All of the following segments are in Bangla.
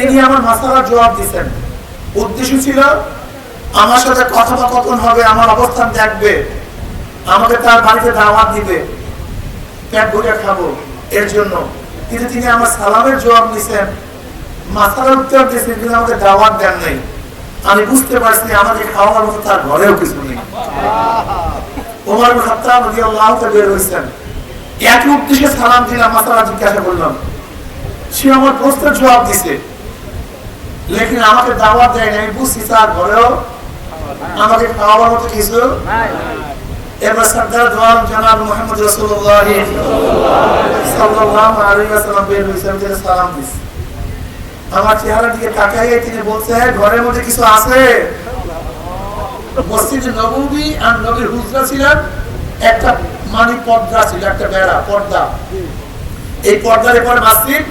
তিনি আমার মাসালার জবাব দিচ্ছেন উদ্দেশ্য ছিল, আমার সাথে কথোপকথন হবে, আমার অবস্থান দেখবে, আমাকে তার বাড়িতে দাওয়াত দিবে, পেট ভরে খাব। এর জন্য কিন্তু তিনি আমার সালামের জবাব দিচ্ছেন মাসালার উত্তর দিয়েছেন কিন্তু আমাকে দাওয়াত দেন নাই। আমি বুঝতে পারছি, আমাকে খাওয়ার মতো তার ঘরেও কিছু নেই। ওমর খাত্তাব রাদিয়াল্লাহু তাআলা বের হইছেন একই উদ্দেশ্যে সালাম দিলাম মাসালা জিজ্ঞাসা করলাম। সে আমার প্রশ্নের জবাব দিছে। লেকিন আমাকে দাওয়াত দেয় না আমি বুঝছি তার ঘরেও। আমাকে খাওয়ার মতো কিছু। এবার মোহাম্মদ বের সালাম দিছে। আমার চেহারার দিকে তাকাইয়ে তিনি বলছে "হ্যাঁ, ঘরের মধ্যে কিছু আছে? মসজিদ নববী আর নবীর হুজরা ছিলেন একটা মানি পর্দা ছিল একটা বেড়া পর্দা। এই পর্দার এপারে মসজিদ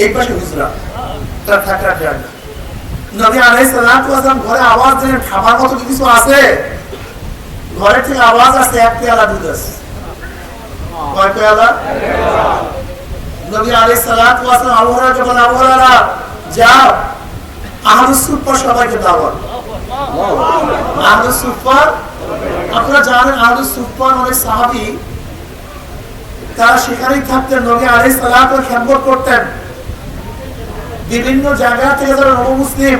এই পাশে হুজরা। তার থাকার জায়গা। নবী সালাতু ওয়াস ঘরে আওয়াজ দিলেন খাবার মতো কিছু আছে। ঘরে থেকে আওয়াজ আসছে এক পেয়ালা দুধ আছে। কয় পেয়ালা? নবী আলাইহিস সালাতু ওয়াস সালাম আবু হুরায়রা বলেন আবু হুরায়রা যাও, আহলুস সুফা সবাইকে দাওয়াত। আহলুস সুফা আপনারা জানেন আহলুস সুফা অনেক সাহাবী, তারা সেখানেই থাকতেন, নবী আলাইহিস সালাতু খেদমত করতেন। বিভিন্ন জায়গা থেকে যারা নবমুসলিম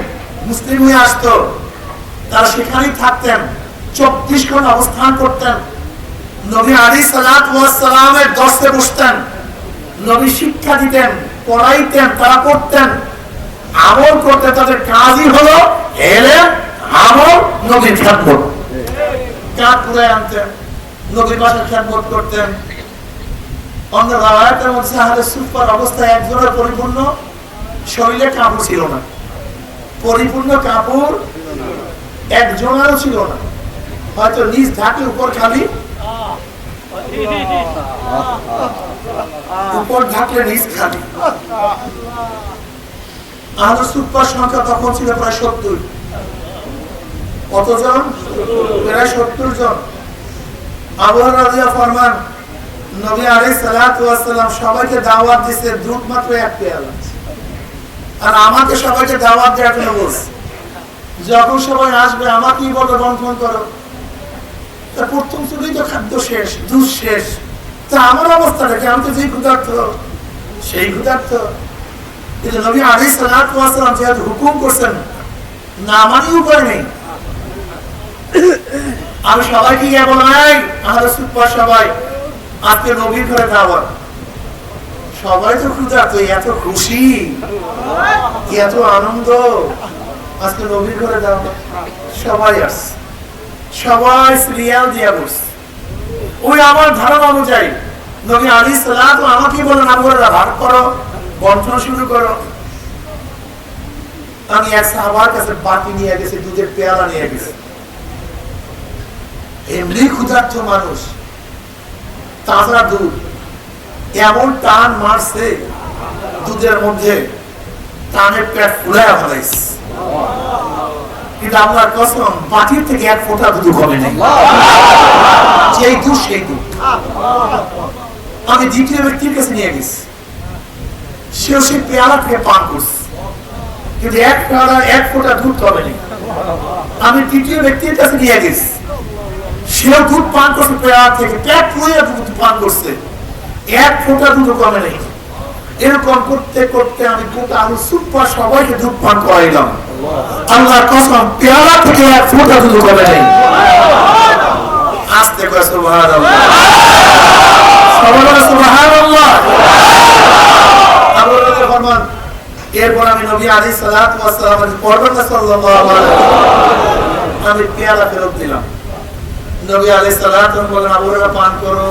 মুসলিম হয়ে আসতো। তারা সেখানেই থাকতেন, চব্বিশ ঘণ্টা অবস্থান করতেন। নবী আলী সালামের দশে বসতেন, নবী শিক্ষা দিতেন, পড়াইতেন, তারা পড়তেন। আমল করতে তাদের কাজই হলো এলে আমল নবীর খ্যাতমত কাঠ পুরাই আনতেন, নবীর বাসার খ্যাতমত করতেন। অন্য রায়তের মধ্যে আহলে সুফার অবস্থায় একজনের পরিপূর্ণ, শরীরে কাপড় ছিল না। পরিপূর্ণ কাপড় একজনেরও ছিল না। হয়তো নিজ ঢাকে উপর খালি। উপর নিজ খালি। সংখ্যা তখন ছিল প্রায় সত্তর। কতজন? প্রায় সত্তর জন। আবহাওয়া রাজিয়া ফরমান সবাইকে দাওয়াত দিতে দুধ মাত্র এক পেয়ালা। আর আমাকে সবাইকে দাওয়াত দেওয়ার জন্য বলছে। যখন সবাই আসবে, আমাকেই বলো বন্ধন করো। তা প্রথম শুধুই তো খাদ্য শেষ দুধ শেষ। তা আমার অবস্থা দেখে, আমি তো যেই ক্ষুধার্থ সেই ক্ষুধার্থ কিন্তু নবী আলী সালাম যেহেতু হুকুম করছেন না আমারই উপায় নেই। আমি সবাইকে গিয়ে বললাম, এই আমাদের সবাই, আজকে নবীর ঘরে দাওয়াত। সবাই তো ক্ষুধার্ত এত খুশি? এত আনন্দ? আজকে নবীর ঘরে দাওয়াত সবাই আসছে। সবাই সিরিয়াল দিয়া বসছে। ওই আমার ধারণা অনুযায়ী নবী আলী সালাত আমাকে বলেন আমরা ভাগ করো বন্টন শুরু করো। আমি এক সাহাবার কাছে বাটি নিয়ে গেছি, দুধের পেয়ালা নিয়ে গেছি। এমনি ক্ষুধার্ত মানুষ। তাজা দুধ। এমন টান মারছে দুধের মধ্যে, টানের পেট ফুলে ফেলাইছে। কিন্তু কসম থেকে এক ফোঁটা দুধ কমে নেই। দুধ, সেই দুধ। আমি দ্বিতীয় ব্যক্তির কাছে নিয়ে গেছি। সেও সেই পেয়ালা থেকে পান করছে। কিন্তু এক পেয়ালা এক ফোঁটা দুধ কমে নেই। আমি তৃতীয় ব্যক্তির কাছে নিয়ে গেছি। সেও দুধ পান করছে পেয়ালা থেকে পেট ফুয়ে দুধ পান করছে। এক ফোঁটা দুধ কমে নেই। এরকম করতে করতে আমি গোটা আলু সুপার সবাইকে দুধ পান করাইলাম। আল্লাহ কসম পেয়ালা থেকে এক ফোঁটা দুধ কমে নেই। আস্তে করে আমি পেয়ালা ফেরত দিলাম। নবী আলাইহিস সালাতু পান করো।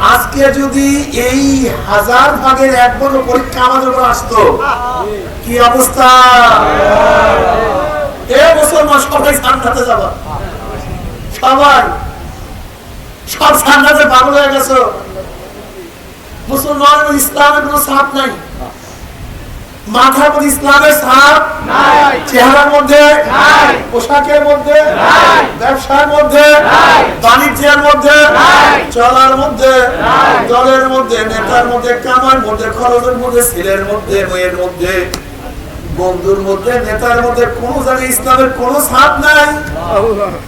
আজকে যদি এই হাজার ভাগের এক বড় পরীক্ষা আমাদের উপর আসতো, কি অবস্থা? এ মুসলমান, সবাই সান্নাতে যাবা। সবাই। সব সান্নাতে ভালো হয়ে গেছো। মুসলমান ইসলামের কোনো সাপ নাই। মাথার মধ্যে ইসলামের সাপ নাই। চেহারার মধ্যে? নাই। পোশাকের মধ্যে? নাই। ব্যবসার মধ্যে? নাই। বাণিজ্যের মধ্যে? নাই। চলার মধ্যে? নাই। দলের মধ্যে? নেতার মধ্যে? কামার মধ্যে? খরচের মধ্যে? ছেলের মধ্যে? মেয়ের মধ্যে? বন্ধুর মধ্যে? নেতার মধ্যে? কোন জায়গায় ইসলামের কোন ছাপ নাই।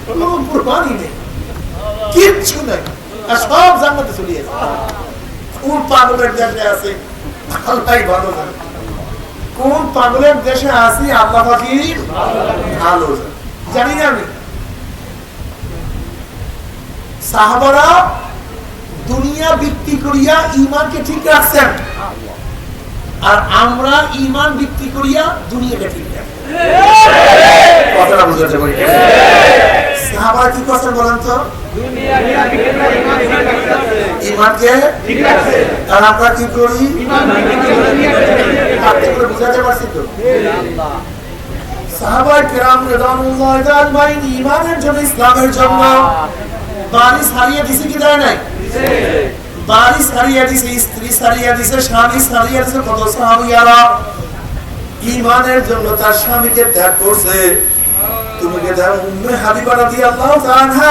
কোনো কুরবানি নেই। কিচ্ছু নেই। আর সব জান্নাতে চলে গেছে। আছে। আল্লাহ ভালো জানে। কোন পাগলের দেশে আছি, আল্লাহ ভালো। জানি না আমি। সাহাবারা দুনিয়া বিক্রি করিয়া ইমানকে ঠিক রাখছেন। আর আমরা ইমান বিক্রি করিয়া দুনিয়াকে ঠিক রাখি কথাটা বুঝাতে সাহাবারা কি করছেন বলেন তো? ইমানকে আর কি করি বুঝাতে তো? কেরাম রেদানুল্লাহ আজমাইন ইমানের জন্য ইসলামের জন্য বাড়ি ছাড়িয়ে দিছে কি দেয় নাই? বাড়ি ছাড়িয়ে দিছে, স্ত্রী ছাড়িয়ে দিছে, স্বামী ছাড়িয়ে দিছে, কত সাহাবিয়ারা ইমানের জন্য তার স্বামীকে ত্যাগ করছে। তুমি কে দাও উম্মে হাবিবা রাদিয়াল্লাহু তাআলা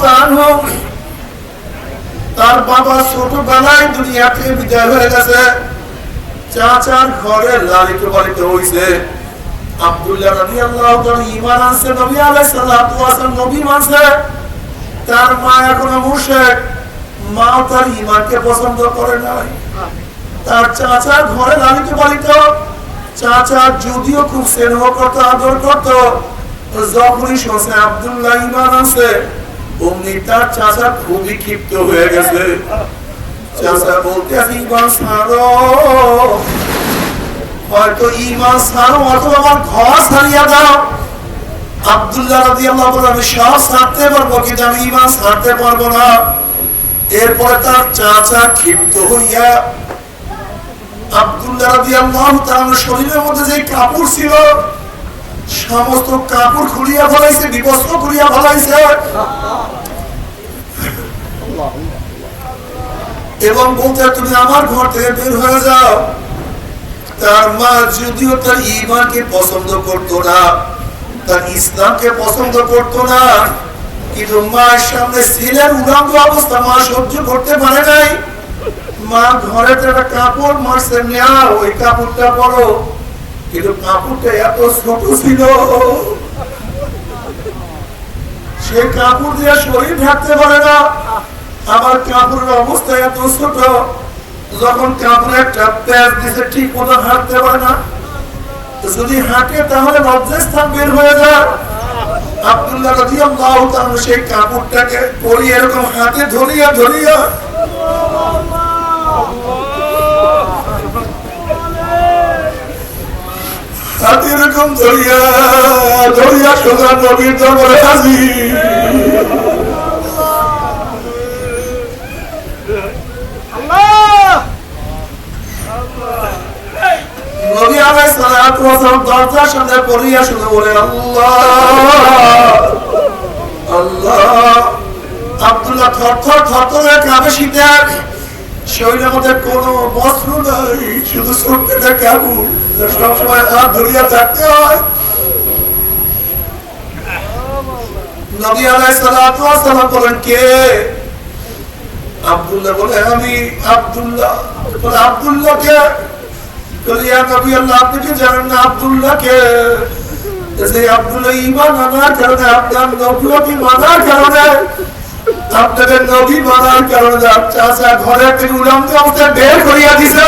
তাআলা তার বাবা ছোটবেলায় বিদায় হয়ে গেছে। চাচার ঘরে লালিত পালিত রাদিয়াল্লাহু তাআলা ঈমান আনছে, নবী সালাতু ওয়াসালাম নবী তার মা এখনও মুশরিক। মা তার ঈমানকে পছন্দ করে নাই। তার চাচার ঘরে লালিত পালিত। চাচা যদিও খুব স্নেহ করতো, আদর করতো যখনই তার রাজি আমি সব পারব, কিন্তু আমি ইমান ছাড়তে পারব না। এরপরে তার চাচা ক্ষিপ্ত হইয়া আব্দুল্লাহ রাদিয়াল্লাহু তাআলার শরীরের মধ্যে যে কাপড় ছিল সমস্ত কাপড় খুলিয়া ফলাইছে বিবস্ত্র করিয়া ফলাইছে। এবং বলতে তুমি আমার ঘর থেকে বের হয়ে যাও। তার মা যদিও তার ইমানকে পছন্দ করতো না, তার ইসলামকে পছন্দ করতো না, কিন্তু মার সামনে ছেলের উলঙ্গ অবস্থা মা সহ্য করতে পারে নাই। মা ঘরে একটা কাপড় মারছে নেয়া ওই কাপড়টা পরো। কিন্তু কাপড়টা এত ছোট ছিল। সে কাপড় দিয়ে শরীর ঢাকতে পারে না। আবার কাপড়ের অবস্থা এত ছোট, যখন কাপড়ে একটা দিছে ঠিক মতো হাঁটতে পারে না। যদি হাঁটে তাহলে বের হয়ে যায়। সেই কাপড়টাকে পরিয়ে এরকম হাতে ধরিয়া ধরিয়া আল্লাহ আল্লাহ। আব্দুল্লাহ থরথর থরথর হয়ে কাঁপে শীতের শরীরের মধ্যে কোনো বস্ত্র নাই, শুধু সুরতে কাবু সবসময় কে? আব্দুল্লাহ বলে, আমি আব্দুল্লাহ। বলে, আব্দুল্লাহ কে? জানেন না আব্দুল্লাহ কে? সেই আব্দুল্লাহ ঈমান আনার কারণে আপনাদের নবী মানার কারণে চাচা ঘরে থেকে উড়ান্ত অবস্থায় বের করিয়া দিছে।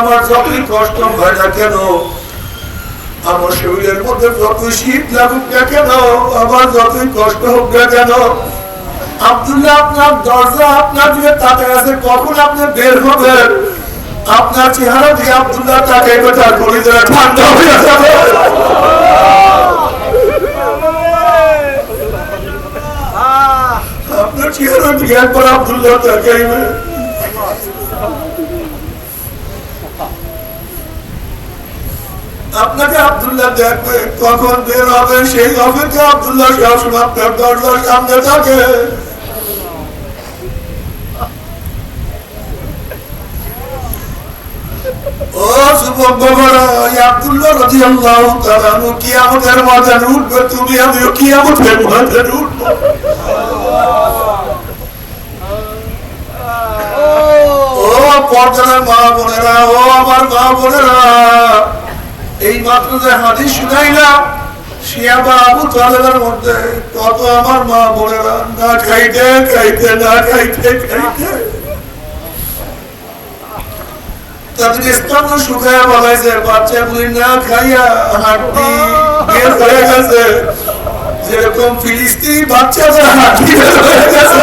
আমার যতই কষ্ট হয় না কেন, আমার শরীরের মধ্যে যতই শীত লাগুক না কেন, আমার যতই কষ্ট হোক না কেন, আব্দুল্লাহ আপনার দরজা আপনার দিকে তাকায় আছে, কখন আপনি বের হবেন? আপনার চেহারা দিয়ে আব্দুল্লাহ তাকে তার কলিজা ঠান্ডা হয়ে যাবে। আপনার চেহারা দিয়ে একবার আব্দুল্লাহ তাকাইবে আপনাকে আব্দুল্লাহ দেখবে, কখন বের হবে সেই অপেক্ষা আব্দুল্লাহ সবসময় আপনার দরজার সামনে থাকে ও যুবক বাবারা এই আব্দুল্লাহ রাদিয়াল্লাহু তাআলা নু কিয়ামতের ময়দানে উঠবে ও আমার মা বোনেরা, এই মাত্র যে হাদিস শুনাইলাম শিয়াবা আবু তালেবের মধ্যে, কত আমার মা বোনেরা, না খাইতে খাইতে, না খাইতে খাইতে। তাদের স্তম্ভ শুকায় বলাইছে বাচ্চাগুলি না খাইয়া হাড্ডি বের হয়ে গেছে যেরকম ফিলিস্তিনি বাচ্চাদের হাড্ডি বের হয়ে গেছে।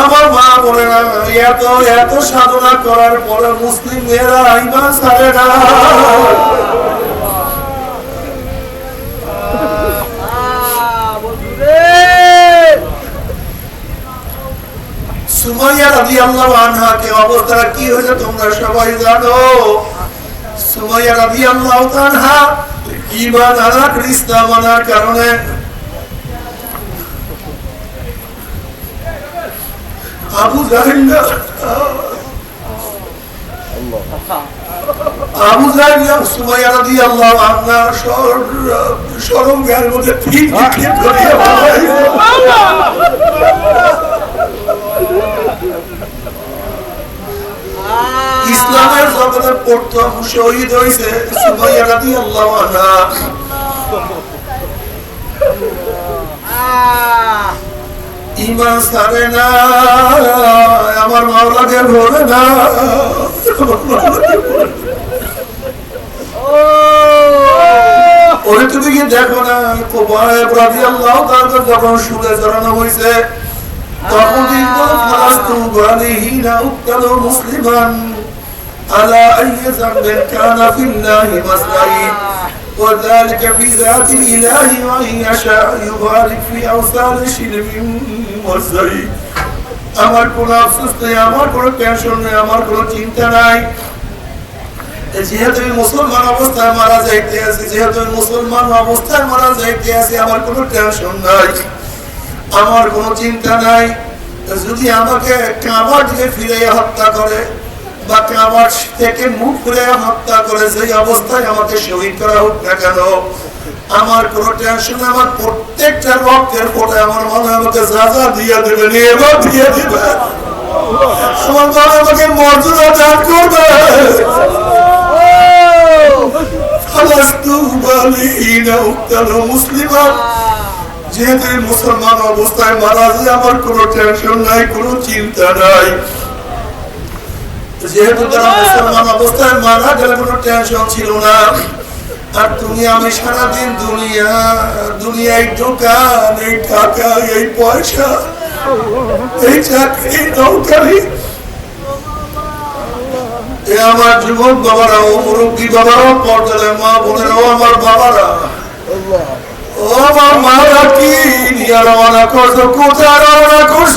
আমার মা বোনেরা এত এত সাধনা করার পরে মুসলিম মেয়েরা ইমান ছাড়ে না। সুমাইয়া রাদিয়াল্লাহু আনহা কে অবস্থাটা কি হয়েছে তোমরা সবাই জানো? সুমাইয়া রাদিয়াল্লাহু আনহা ঈমান আনার ইসলাম আনার কারণে আবু জাহিল আবু সুমাইয়া রাদিয়াল্লাহু আনহা সরম মধ্যে ঠিক ঠিক ইসলামের জগতের প্রথম শহীদ হয়েছে ইমান সারে না, আমার মাওলাকে ভরে না। ওই তুমি কি দেখো না কোবায় রাদিয়াল্লাহু তাআলা যখন সুরে জড়ানো হয়েছে, তখন ইন্দল ফালাস্তু উক্তালু মুসলিমান। على أي ذنب كان في الله مسعي وذلك في ذات الإله وإن يشاء يبارك في أوصال شلم والزيت আমার কোনো আফসোস নেই আমার কোনো টেনশন নেই আমার কোনো চিন্তা নাই যেহেতু আমি মুসলমান অবস্থায় মারা যাইতে আছি যেহেতু আমি মুসলমান অবস্থায় মারা যাইতে আছি আমার কোনো টেনশন নাই আমার কোনো চিন্তা নাই যদি আমাকে কাবার দিকে ফিরে হত্যা করে বা কাবার থেকে মুখ ফিরে হত্যা করে, সেই অবস্থায় আমাকে শহীদ করা হোক না কেন? আমার কোন টেনশন আমার প্রত্যেকটা রক্তের ফোটে আমার মনে আমাকে যা যা দিয়ে দেবে এবার দিয়ে দিবে। আমার মনে আমাকে মর্যাদা দান করবে। যেহেতু মুসলমান অবস্থায় মারা যায়, আমার কোনো টেনশন নাই, কোনো চিন্তা নাই। যেহেতু তারা মুসলমান অবস্থায় মারা গেলে কোনো টেনশন ছিল না। আর তুমি আমি সারাদিন দুনিয়া, দুনিয়ায় দোকান এই টাকা, এই পয়সা, এই চাকরি নৌকারি। এ আমার যুবক বাবারা, ও মুরব্বী বাবারাও পর্দালে মা বোনেরাও আমার বাবারা। ও আমার মারা কি? নিয়ে রওনা করছ কোথায় রওনা করছ?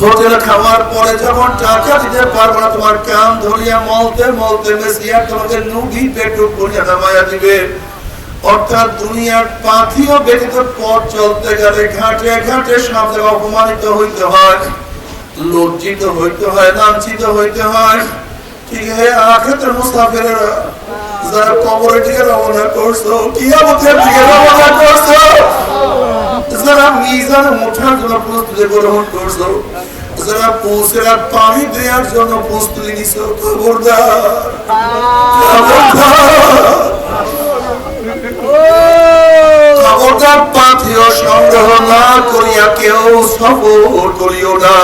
হোটেলে খাওয়ার পরে যখন টাকা দিতে পারব না, তোমার কান ধরিয়া মলতে মলতে মেসিয়া তোমাকে নুগি পেটু করিয়া নামায়া দিবে। অর্থাৎ দুনিয়ার পাথিও ব্যতীত পথ চলতে গেলে ঘাটে ঘাটে জায়গায় অপমানিত হইতে হয়, লজ্জিত হইতে হয়, লাঞ্ছিত হইতে হয়। ঠিক হে আখেতের মুসাফিরেরা, যারা কবরের দিকে রওনা করছ, কিয়ামতের দিকে রওনা করছ। যারা মিজান ওঠার জন্য প্রস্তুতি গ্রহণ করছ, যারা পৌঁছেরা পানি দেওয়ার জন্য প্রস্তুতি নিছো সংগ্রহ না করিয়া কেউ করিও না।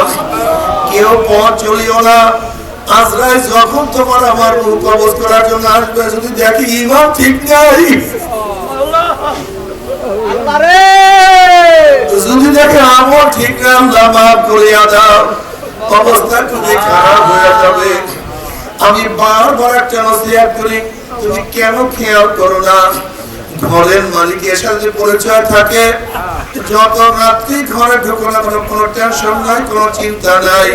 কেউ পথ চলিও না। আজরাই যখন তোমার আমার কবজ করার জন্য আসবে, যদি দেখি ইমান ঠিক নাই যদি দেখে আমল ঠিক না মাফ করিয়া দাও অবস্থা খুবই খারাপ হয়ে যাবে। আমি বারবার একটা নসিহত করি, তুমি কেন খেয়াল করো না? ঘরের মালিকের সাথে পরিচয় থাকে। যত রাত্রি ঘরে ঢুকো না কোনো কোনো টেনশন নাই, কোনো চিন্তা নাই।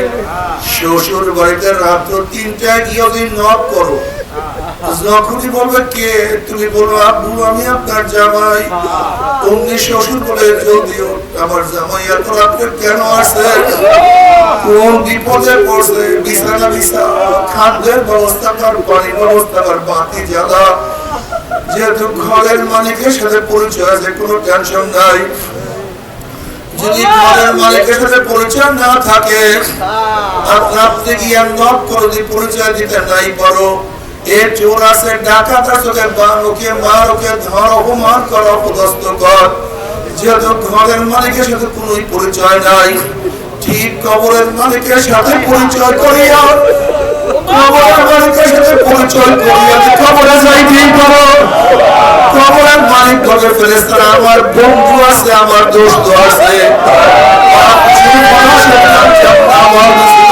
শ্বশুর বাড়িতে রাত্র তিনটায় গিয়ে নক করো যখনই বলবে কে তুমি বলো আব্বু আমি আপনার জামাই। অমনি শ্বশুর বলে যদিও আমার জামাই এত রাত্রে কেন আসে কোন বিপদে পড়ছে? বিছানা বিছা। খাদ্যের ব্যবস্থা কর পানির ব্যবস্থা কর বাতি জ্বালা। যেহেতু ঘরের মালিকের সাথে পরিচয় আছে কোনো টেনশন নাই। যদি ঘরের মালিকের সাথে পরিচয় না থাকে আর রাত্রে গিয়ে নক করো যদি পরিচয় দিতে নাই পারো এ চোর আছে ডাকাত আছে ওকে বান ওকে মার, ওকে ধর, অপমান কর কর। যেহেতু ঘরের মালিকের সাথে পরিচয় নাই। ঠিক কবরের মালিকের সাথে পরিচয় করিয়া, কবরের মালিকের সাথে পরিচয় করিয়া কবরে কবরের মালিক বলে আমার বন্ধু আছে, আমার দোস্ত আছে। আমার দোস্ত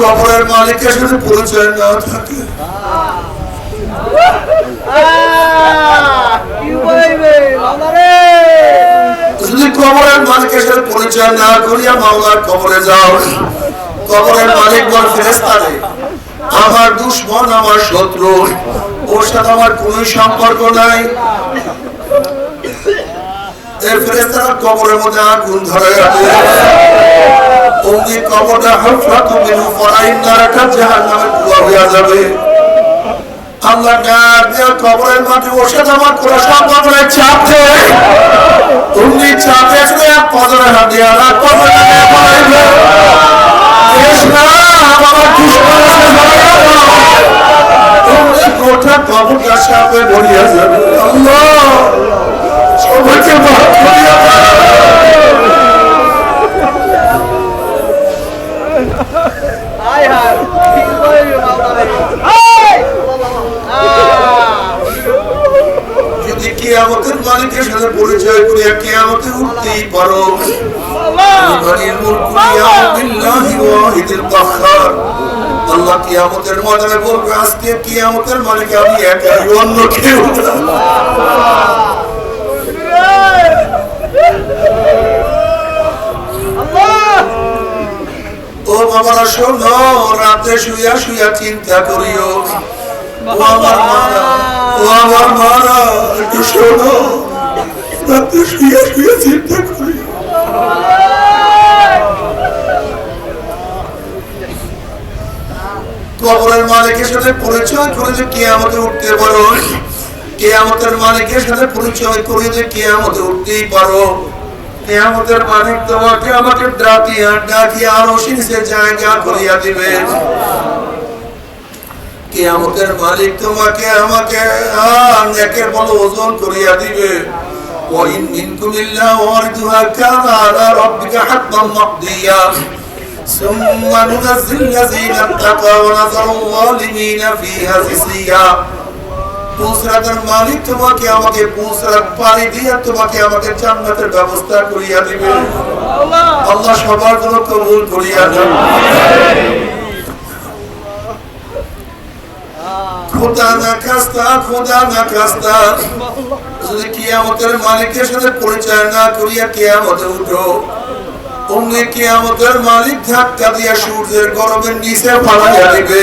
কবরের মালিকের সাথে পরিচয় না থাকে। যদি কবরের মালিকের সাথে পরিচয় না করিয়া মাওলার কবরে যাও কবরের মালিক বল ফেরেস্তারে আমার দুশ্মন, আমার শত্রু, ওর সাথে আমার কোন সম্পর্ক নাই। এর ফেরেস্তারা কবরের মধ্যে আগুন ধরে রাখে। অগ্নি কবরটা হাফরাত মিনু ফরাইন নারাটা জাহান্নামে হইয়া যাবে। আল্লাহ ডাক দিয়া কবরের মাটি সাথে আমার কোনো চাপ দে অগ্নি চাপ এক পদরে হাত দিয়া রাত পদরে পড়াইবে কৃষ্ণ আমার দুশ্মন আছে গোটা আল্লাহ দাও যদি কিয়ামতের মালিকের সাথে পরিচয় করিয়া কিয়ামতে উঠতেই পারো। আল্লাহ কিয়ামতের ময়দানে বলবে আজকে কিয়ামতের মালিক আমি একাই অন্য কেউ ও বাবারা শোনো রাতে শুইয়া শুইয়া চিন্তা করিও ও আমার মারা, ও আমার মারা, একটু শোনো। রাতে শুইয়া শুইয়া চিন্তা করিও কবরের মালিকের সাথে পরিচয় করে যে কেয়ামতে উঠতে পারো। কে কেয়ামতের মালিকের সাথে পরিচয় করে যে কে কেয়ামতে উঠতেই পারো। কেয়ামতের মালিক তোমাকে আমাকে ডাকিয়া ডাকিয়া আরো শীর্ষে জায়গা করিয়া দিবে কেয়ামতের মালিক তোমাকে আমাকে আহ, নেকের বল ওজন করিয়া দিবে وإن منكم إلا واردها كان على ربك حتما مقضيا ثم ننزل الذين اتقوا ونذر الظالمين فيها جثيا পুসরাতের মালিক তোমাকে আমাকে দিয়ে তোমাকে আমাকে জান্নাতের ব্যবস্থা করিয়া দিবে। আল্লাহ সবার জন্য কবুল করিয়া দেন মালিক ধাক্কা দিয়া সূর্যের গরমের নিচে ফালাইয়া দিবে।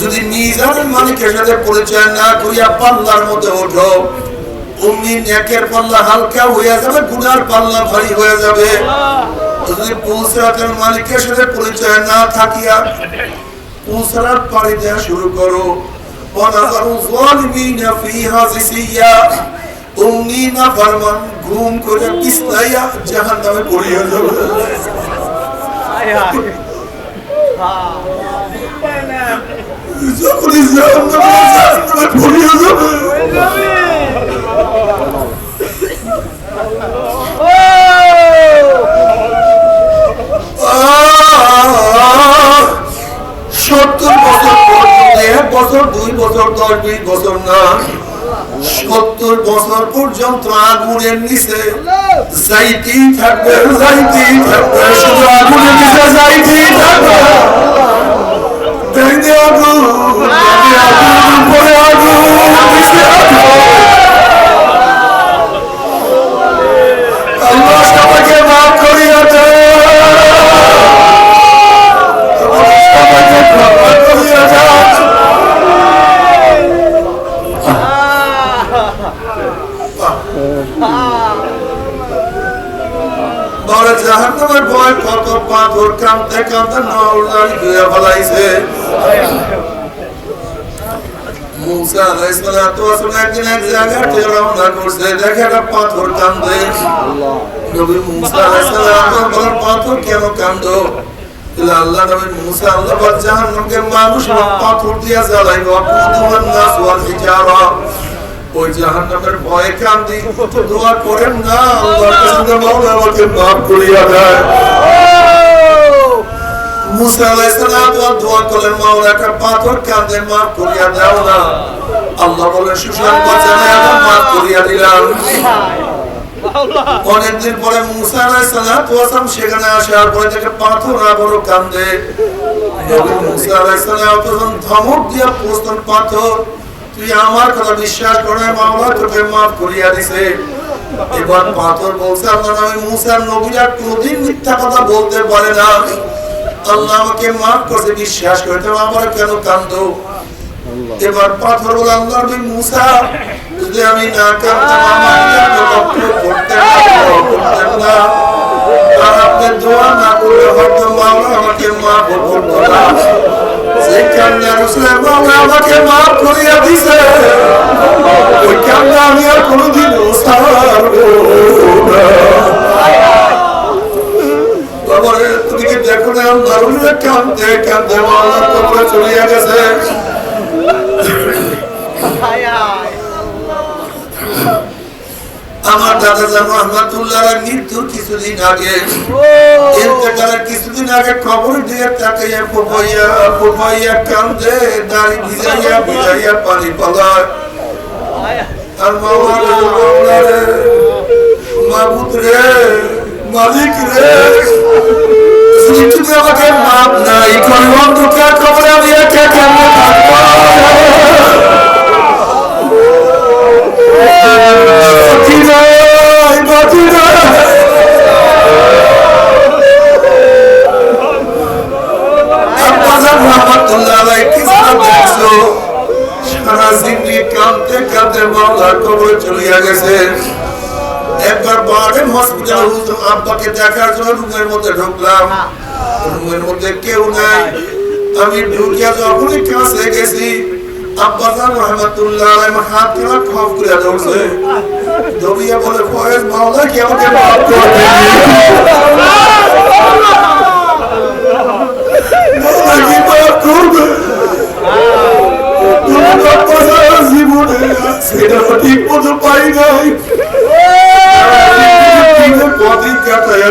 যদি নিজের মালিকের সাথে পরিচয় না করিয়া পাল্লার মধ্যে ওঠো, অমনি নেকের পাল্লা হালকা হইয়া যাবে, গুনার পাল্লা ভারী হয়ে যাবে। যদি পৌঁছরাতের মালিকের সাথে পরিচয় না থাকিয়া পৌঁছরাত পাড়ি দেওয়া শুরু করো। অমনি না ফারমান ঘুম করে সত্তর বছর এক বছর দুই বছর দশ বিশ বছর না সত্তর বছর পর্যন্ত আগুনের নিচে, যাইতেই থাকবে যাইতেই থাকবে আগুনের নিচে, যাইতেই থাকবে। ডাইনে আগুন আগুন নিচে আগুন। আল্লাহ জাহান্নামের ভয় কত পাথর কামতে কামতে নৌলারি ধুয়ে ফেলাইছে। মুসা নবী মুসা আলাইহিস সালাম বলেন পাথর কেন বলে, আল্লাহ নবী মুসা আল্লাহ বল জাহান্নামকে মানুষ পাথর দিয়া জ্বালাইব। হিজারা। ওই জাহান্নামের দোয়া করেন না আমাকে করিয়া দেয় মুসা দোয়া একটা পাথর করিয়া দাও না। আল্লাহ সুশান করিয়া দিলাম। অনেকদিন পরে মুসা আলাইহিস সালাম সেখানে আসার পরে পাথর আবারও কান্দে। নবী মুসা আলাইহিস সালাম তখন ধমক দিয়া পাথর তুই আমার কথা বিশ্বাস করে মাওলা তোকে মাফ করিয়া দিছে। এবার পাথর বলছে আল্লাহ নবী মুসার নবীরা কোনদিন মিথ্যা কথা বলতে পারে না। আল্লাহ আমাকে মাফ করতে বিশ্বাস করে তো আমার কেন কান্দো? এবার পাথর বলে আল্লাহ নবী মুসা, যদি আমি না আমার করতেন না। আর আপনি দোয়া না করলে হয়তো আমাকে মাফ করতো না। রসুলের মাওলা আমাকে মাফ করিয়া দিছে ওই কান্না আমি আর কোনোদিন তুমি কি দেখো না? দারুণে কান্দে চলিয়া গেছে। আমার দাদা জান রহমাতুল্লাহ মৃত্যুর কিছুদিন আগে। ইন্তেকালের কিছুদিন আগে খবর দিয়ে তাকে ফুপাইয়া ফুপাইয়া কান্দে দাড়ি ভিজাইয়া ভিজাইয়া পানি পালায়। আর মাওলা রে, মাবুদ মালিক রে আমাকে মাপ নাই করি অন্ধকার মধ্যে রুমের মধ্যে কেউ নাই। আমি ঢুকিয়া যখনই কাছে গেছি আব্বাজান রহমতুল্লাহ আমার হাত কেনা খপ করে ধরছে। দৌড়িয়া বলে ফয়েজ মাওলা কি আমাকে মাফ করবে? মাওলা কি মাফ করবে? তুমি আব্বাজান জীবনে সেটা ঠিক মতো পাই নাই। পথই কাটাইয়া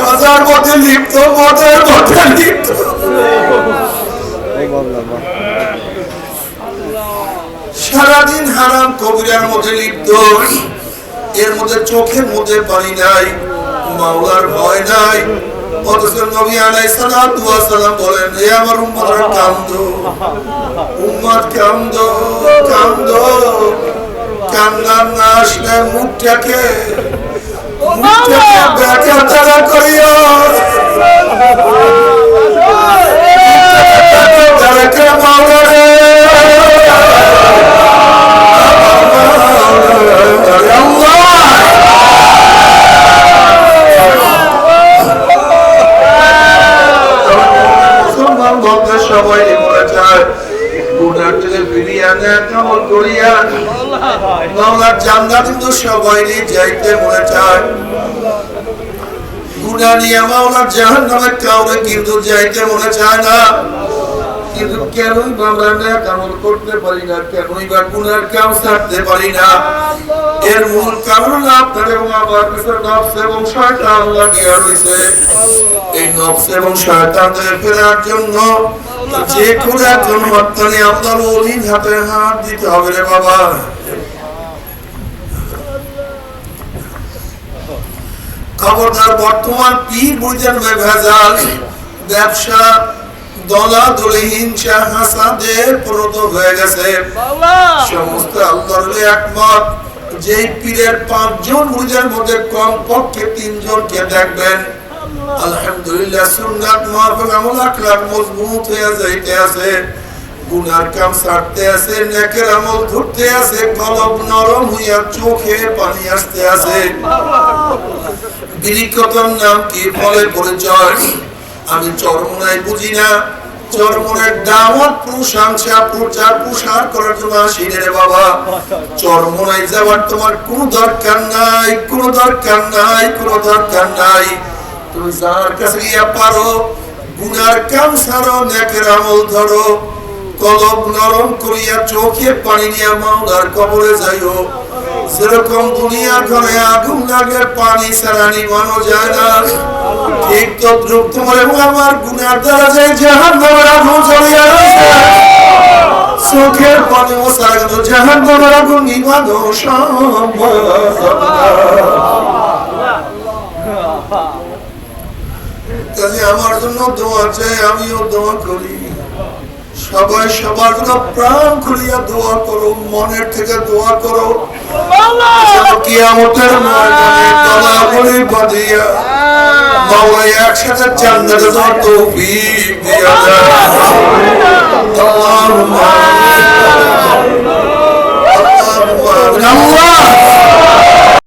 গাজার মধ্যে লিপ্ত মদের মধ্যে সারাদিন হারাম কবিরার মধ্যে লিপ্ত। এর মধ্যে চোখের মধ্যে পানি নাই, মাওলার ভয় নাই। অথচ নবী আলাইহিস সালাতু ওয়াস সালাম বলেন হে আমার উম্মতরা কান্দো উম্মত কান্দো কান্দো। কান্নার না আসলে মুখটাকে তারা করিও সবাই মরে যায় আনে কেমন করিয়া বাংলার জান্নাত কিন্তু সবাই যাইতে মরে যায় কাউরে কিন্তু যাইতে মনে চায় না। কিন্তু কেনই করতে পারি না, কেনই বা ছাড়তে পারি না। এর মূল কারণ আপনার এবং আমার নফস এবং শয়তান লাগিয়া রয়েছে এই নফস এবং শয়তানদের ফেরার জন্য যে কোনো একজন আপনার হাতে হাত দিতে হবে রে বাবা। খবরদার বর্তমান পীর বুঝেন ভেজাল ব্যবসা দলা দলে হিংসা হাসাদে প্রণত হয়ে গেছে। সমস্ত আল্লাহর একমত যে পীরের পাঁচজন মুরিদের মধ্যে কম পক্ষে তিনজনকে দেখবেন। আলহামদুলিল্লাহ সুন্নাত মাহফিল আমল আখলাক মজবুত হয়ে যাইতে আছে। গুনার কাম আমি চরমনাই বুঝি না। চরমনের দাওয়াত প্রশংসা প্রচার প্রসার করার জন্য আসি রে বাবা। চরমনাই যাওয়ার তোমার কোনো দরকার নাই, কোনো দরকার নাই, কোনো দরকার নাই। তুমি যার কাছে গিয়া পারো, গুনার কাম ছাড়ো নেকের আমল ধরো। কলব নরম করিয়া চোখে পানি নিয়ে মাওলার কবরে যাইও। যেরকম দুনিয়া ঘরে আগুন লাগে, পানি ছাড়া নিবানো যায় না। ঠিক তোমার এবং আমার দ্বারা জাহান আগুন রয়েছে, চোখের পানি ও জাহান আগুন নিবানো সম্ভব। আমার জন্য দোয়া চাই, আমিও দোয়া করি। সবাই সবার প্রাণ খুলিয়া দোয়া করো, মনের থেকে দোয়া করো। কিয়ামতের ময়দানে বাঁধিয়া বাবা একসাথে জান্নাতে যাওয়ার তৌফিক